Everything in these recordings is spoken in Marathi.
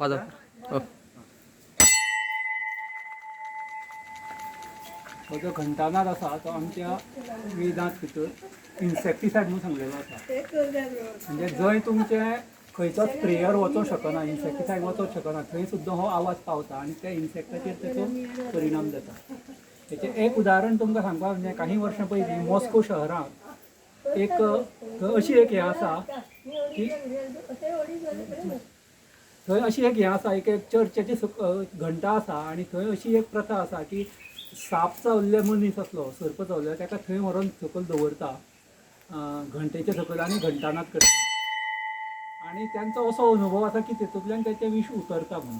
वाजव. हो. हो जो घंटानाद आसा तो आमच्या वेदांत भितर इन्सेक्टिसायड म्हणून सांगलेलो आसा म्हणजे जंय तुमचे खंयचोच स्प्रेयर वचूंक शकना इन्सेक्टिसायड वचूंक शकना थंय सुद्दां हो आवाज पावता आनी त्या इन्सेक्टाचेर तेचो परिणाम जाता हेचें एक उदाहरण तुमकां सांगपाक म्हणजे काही वर्सां पयलीं मॉस्को शहरांत एक थंय अशी एक हें आसा की थंय अशी एक हें आसा एक एक चर्चेची घंटा आसा आनी थंय अशी एक प्रथा आसा की साप चावल्ले मनीस असलो सर्प चावल्ले ताका थंय व्हरोन सकयल दवरता अ, घंटेचे सकयल आनी घंटानाद करता. आनी तांचो असो अनुभव आसा की तेतूंतल्यान तेचें विश उतरता म्हणून.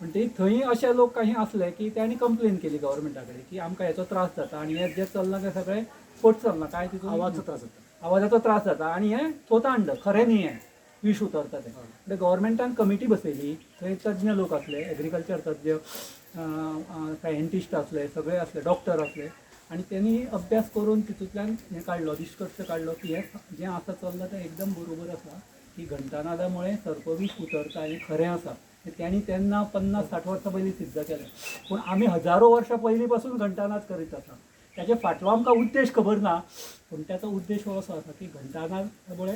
पण ते थंय अशे लोक काही असले की त्यांनी कंप्लेन केली गव्हर्मेंटा कडेन की आमकां हेचो त्रास जाता आनी हे जे चल्लां ते सगळे फट चल्लां काय तितून आवाजचो त्रास जाता. आवाजाचो त्रास जाता आनी हें थोतांड खरें न्ही हें. विश उतरता तें म्हणजे गव्हर्मेंटान कमिटी बसयली थंय तज्ञ लोक असले एग्रीकल्चर तज्ञ सायंटिस्ट असले सगळे असले डॉक्टर असले आनी त्यांनी अभ्यास करून तितूंतल्यान हें काडलो निश्कर्श काडलो की हें जें आसा चल्लां तें एकदम बरोबर आसा की घंटानादामुळे सर्पविष उतरता हें खरें आसा त्यांनी तेन्ना पन्नास साठ वर्सां पयलीं सिद्ध केलें. पूण आमी हजारो वर्सां पयलीं पासून घंटानाद करीत आसा त्याचे फाटलो आमकां उद्देश खबर ना पूण त्याचो उद्देश हो असो आसा की घंटानादामुळे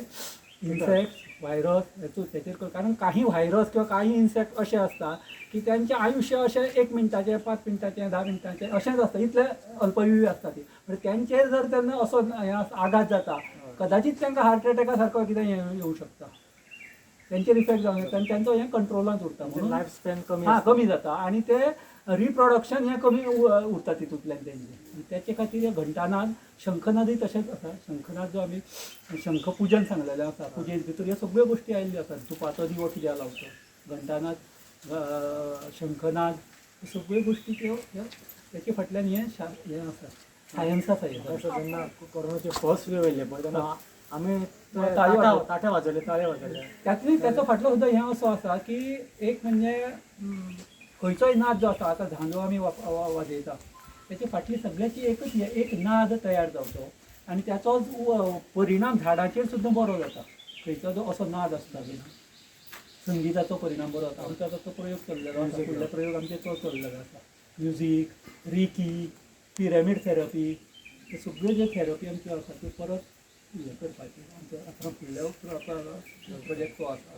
इन्सेक्ट व्हायरस हेचो तेचेर कर- कारण काही व्हायरस किंवा काही इन्सेक्ट असे असता की त्यांचे आयुष्य अशें एक मिनटाचे पांच मिनटाचे धा मिनटाचे अशेंच आसता इतले अल्पयुगी आसता ती. म्हणजे त्यांचेर जर त्यांना असो हें आघात जाता कदाचित तांकां हार्ट अटॅका सारको कितें हें येवं शकता. त्यांचेर इफेक्ट जावं शकता आनी त्यांचो हें कंट्रोलांत उरता म्हणून लायफ स्पॅन कमी हा. कमी जाता. आणि ते रिप्रोडक्शन हे कमी उरता तितूंतल्यान तेंचे त्याचे खातीर हे घंटानाद शंखनादूय तशेंच आसा शंखनाद जो आमी शंखपुजन सांगलेलें आसा पुजे भितर ह्यो सगळ्यो गोश्टी आयिल्ल्यो आसात तुपाचो दिवो कित्याक लावचो घंटानाद शंखनाद ह्यो सगळ्यो गोश्टी त्यो त्याचे फाटल्यान हें हें आसा सायन्स आसा हें जेन्ना कोरोनाचे फर्स्ट वेव येयले पळय तेन्ना आमी ते ताळयो ताट्या वाजयले. ताट्या वाजयले ताळे वाजयले त्यातली त्याचो फाटलो सुद्दां हें असो आसा की एक म्हणजे हम्म, खंयचोय नाद जो आसा आतां धांदो आमी वाप- वा- वाजयता त्याची फाटली सगळ्याची एकच हे एक नाद तयार जावचो आनी त्याचो परिणाम झाडांचेर सुद्दां बरो जाता खंयचो जो असो नाद आसता बी संगीताचो परिणाम बरो जाता आमचो तो प्रयोग चल्लेलो आसा फुडले प्रयोग आमचे तो चल्लेलो आसा म्युजीक रिकी पिरॅमीड थेरपी हे सगळ्यो ज्यो थेरपी आमच्यो आसा त्यो परत हे करपाची आमचो आतां फुडल्या प्रोजेक्ट तो आसा